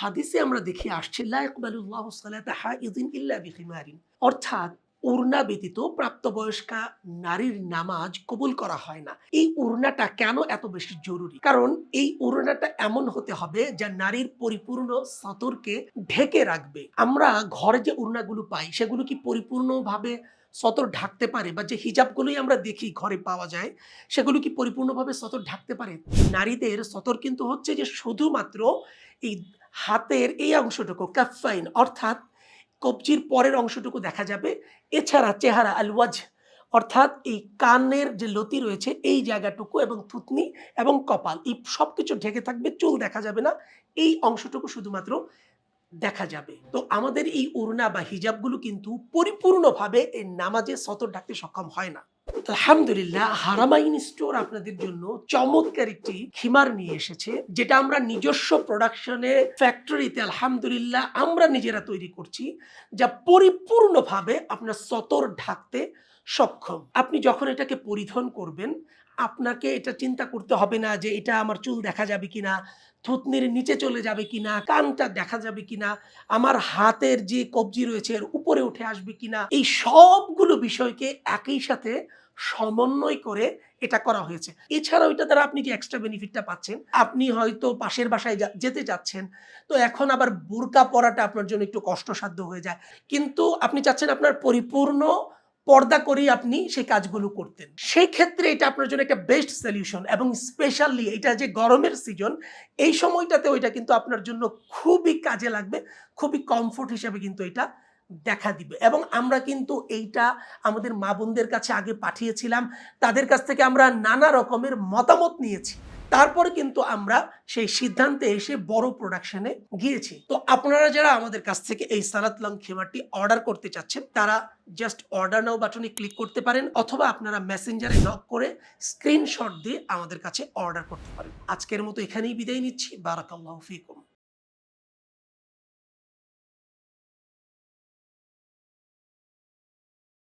হাদিসে আমরা দেখে আসছি অর্থাৎ উর্না ব্যতীত প্রাপ্তবয়স্কা নারীর নামাজ কবুল করা হয় না। এই উর্নাটা কেন এত বেশি জরুরি? কারণ এই উর্নাটা এমন হতে হবে যা নারীর পরিপূর্ণ সতরকে ঢেকে রাখবে। আমরা ঘরে যে উর্নাগুলো পাই, সেগুলো কি পরিপূর্ণভাবে সতর ঢাকতে পারে? বা যে হিজাবগুলোই আমরা দেখি ঘরে পাওয়া যায়, সেগুলো কি পরিপূর্ণভাবে সতর ঢাকতে পারে? নারীদের সতর কিন্তু হচ্ছে যে শুধুমাত্র এই হাতের এই অংশটুকু কাফাইন অর্থাৎ কবজির পরের অংশটুকু দেখা যাবে। এছাড়া চেহারা আলওয়াজ অর্থাৎ এই কানের যে লতি রয়েছে, এই জায়গাটুকু এবং থুতনি এবং কপাল, এই সব কিছু ঢেকে থাকবে, চুল দেখা যাবে না। এই অংশটুকু শুধুমাত্র দেখা যাবে। তো আমাদের এই উড়না বা হিজাবগুলো কিন্তু পরিপূর্ণভাবে এই নামাজে সতর ঢাকতে সক্ষম হয় না। আলহামদুলিল্লাহ হারামাইন স্টোর আপনাদের জন্য চমৎকার একটি খিমার নিয়ে এসেছে, যেটা আমরা নিজস্ব প্রোডাকশনে ফ্যাক্টরিতে আলহামদুলিল্লাহ আমরা নিজেরা তৈরি করছি, যা পরিপূর্ণভাবে আপনার সতর ঢাকতে সক্ষম। আপনি যখন এটাকে পরিধান করবেন আপনাকে এটা চিন্তা করতে হবে না যে এটা আমার চুল দেখা যাবে কি না থুতনির নিচে চলে যাবে কি না কানটা দেখা যাবে কি না আমার হাতের যে কবজি রয়েছে এর উপরে উঠে আসবে কিনা, এই সবগুলো বিষয়কে একই সাথে সমন্বয় করে এটা করা হয়েছে। এছাড়াও এটা দ্বারা আপনি যে এক্সট্রা বেনিফিটটা পাচ্ছেন, আপনি হয়তো পাশের বাসায় যেতে চাচ্ছেন, তো এখন আবার বোরকা পরাটা আপনার জন্য একটু কষ্টসাধ্য হয়ে যায়। কিন্তু আপনি চাচ্ছেন আপনার পরিপূর্ণ পর্দা করেই আপনি সেই কাজগুলো করতেন। সেই ক্ষেত্রে এটা আপনার জন্য একটা বেস্ট সলিউশন এবং স্পেশালি এটা যে গরমের সিজন এই সময়টাতে ওইটা কিন্তু আপনার জন্য খুবই কাজে লাগবে, খুবই কমফোর্ট হিসেবে কিন্তু এটা দেখা দিবে। এবং আমরা কিন্তু এইটা আমাদের মা বোনদের কাছে আগে পাঠিয়েছিলাম, তাদের কাছ থেকে আমরা নানা রকমের মতামত নিয়েছি। তারপরে কিন্তু আমরা সেই সিদ্ধান্তে এসে বড় প্রোডাকশনে গিয়েছি। তো আপনারা যারা আমাদের কাছ থেকে এই সালাত লং খেমারটি অর্ডার করতে চাচ্ছেন, তারা জাস্ট অর্ডার নাও বাটনে ক্লিক করতে পারেন অথবা আপনারা মেসেঞ্জারে নক করে স্ক্রিনশট দিয়ে আমাদের কাছে অর্ডার করতে পারেন। আজকের মতো এখানেই বিদায় নিচ্ছি। বারাকাল্লাহ ফিকুম।